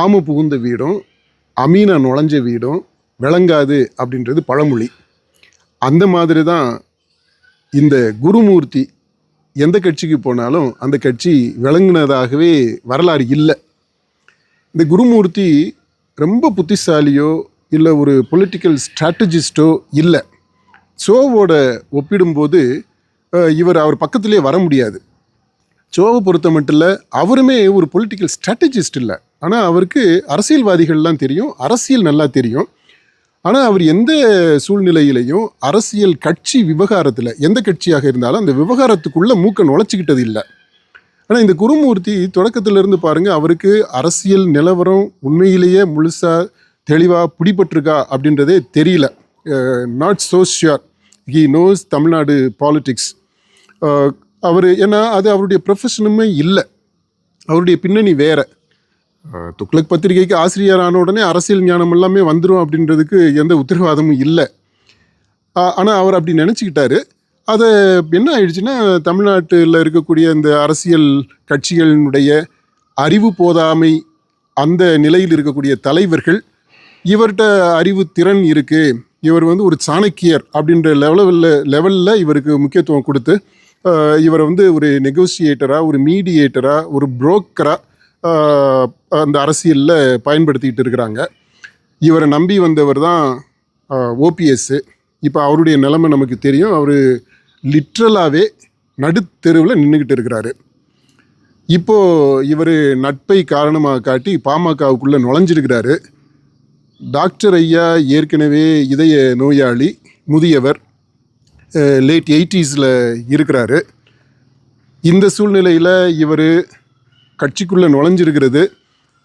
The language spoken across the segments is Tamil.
ஆம புகுந்த வீடும் அமீனா நுழைஞ்ச வீடும் விளங்காது அப்படின்றது பழமொழி. அந்த மாதிரி தான் இந்த குருமூர்த்தி எந்த கட்சிக்கு போனாலும் அந்த கட்சி விளங்கினதாகவே வரலாறு இல்லை. இந்த குருமூர்த்தி ரொம்ப புத்திசாலியோ இல்லை ஒரு பொலிட்டிக்கல் ஸ்ட்ராட்டஜிஸ்டோ இல்லை. சோவோட ஒப்பிடும்போது இவர் அவர் பக்கத்திலே வர முடியாது. சோவை பொறுத்த மட்டும் இல்லை அவருமே ஒரு பொலிட்டிக்கல் ஸ்ட்ராட்டஜிஸ்ட் இல்லை. ஆனால் அவருக்கு அரசியல்வாதிகள்லாம் தெரியும் அரசியல் நல்லா தெரியும். ஆனால் அவர் எந்த சூழ்நிலையிலையும் அரசியல் கட்சி விவகாரத்தில் எந்த கட்சியாக இருந்தாலும் அந்த விவகாரத்துக்குள்ளே மூக்க நுழைச்சிக்கிட்டது இல்லை. ஆனால் இந்த குருமூர்த்தி தொடக்கத்திலிருந்து இருந்து அவருக்கு அரசியல் நிலவரம் உண்மையிலேயே முழுசாக தெளிவாக பிடிபட்டிருக்கா அப்படின்றதே தெரியல. Not so sure. He knows Tamil Nadu politics அவர் ஏன்னா அது அவருடைய ப்ரொஃபஷனுமே இல்லை. அவருடைய பின்னணி வேறு. துக்ளக் பத்திரிகைக்கு ஆசிரியர் ஆன உடனே அரசியல் ஞானம் எல்லாமே வந்துடும் அப்படின்றதுக்கு எந்த உத்தரவாதமும் இல்லை. ஆனால் அவர் அப்படி நினச்சிக்கிட்டாரு. அதை என்ன ஆயிடுச்சுன்னா தமிழ்நாட்டில் இருக்கக்கூடிய இந்த அரசியல் கட்சிகளினுடைய அறிவு போதாமை அந்த நிலையில் இருக்கக்கூடிய தலைவர்கள் இவர்கிட்ட அறிவு திறன் இருக்குது இவர் வந்து ஒரு சாணக்கியர் அப்படின்ற லெவலில் லெவலில் இவருக்கு முக்கியத்துவம் கொடுத்து இவரை வந்து ஒரு நெகோசியேட்டராக ஒரு மீடியேட்டராக ஒரு புரோக்கராக அந்த அரசியலில் பயன்படுத்திக்கிட்டு இருக்கிறாங்க. இவரை நம்பி வந்தவர் தான் ஓபிஎஸ்ஸு இப்போ அவருடைய நிலைமை நமக்கு தெரியும். அவர் லிட்ரலாகவே நடுத்தெருவில் நின்றுக்கிட்டு இருக்கிறாரு. இப்போது இவர் நட்பை காரணமாக காட்டி பாமகவுக்குள்ளே நுழைஞ்சிருக்கிறாரு. டாக்டர் ஐயா ஏற்கனவே இதய நோயாளி முதியவர் லேட் எயிட்டிஸில் இருக்கிறாரு. இந்த சூழ்நிலையில் இவர் கட்சிக்குள்ளே நுழைஞ்சிருக்கிறது.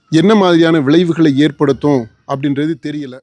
என்ன மாதிரியான விளைவுகளை ஏற்படுத்தும் அப்படின்றது தெரியல.